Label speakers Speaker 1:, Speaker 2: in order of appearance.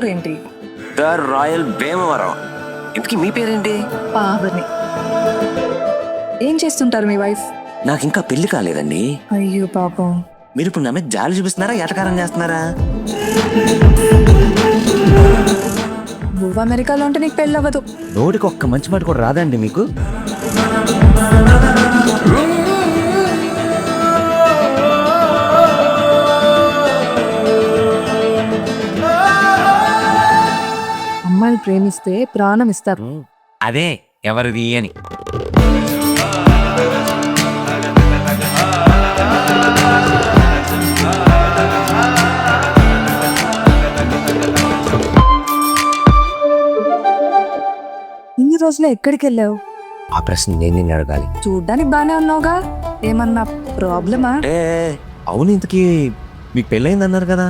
Speaker 1: The royal Bhimavaram. ఇంతకీ మీ పేరేంటి?
Speaker 2: పావని. ఏం చేస్తుంటారు మీ వైఫ్?
Speaker 1: నాకు ఇంకా పెళ్ళి కాలేదండి.
Speaker 2: అయ్యో పాపం.
Speaker 1: మీరు ఇప్పుడు నా మీద జాలి చూపిస్తున్నారా ఎటకారం చేస్తున్నారా?
Speaker 2: నువ్వు అమెరికాలో ఉంటే నీకు పెళ్ళి అవ్వదు
Speaker 1: నోటికి ఒక్క మంచి మాట కూడా రాదండి మీకు?
Speaker 2: అమ్మాయిలు ప్రేమిస్తే ప్రాణం ఇస్తారు.
Speaker 1: అదే ఎవరిది అని.
Speaker 2: ఇన్ని రోజులు ఎక్కడికి వెళ్ళావు?
Speaker 1: ఆ ప్రశ్న నేను నిన్ను అడగాలి.
Speaker 2: చూడ్డానికి బానే ఉన్నావుగా? ఏమన్నా ప్రాబ్లమా?
Speaker 1: అంటే అవును ఇంతకీ మీకు పెళ్ళయింది అన్నారు కదా.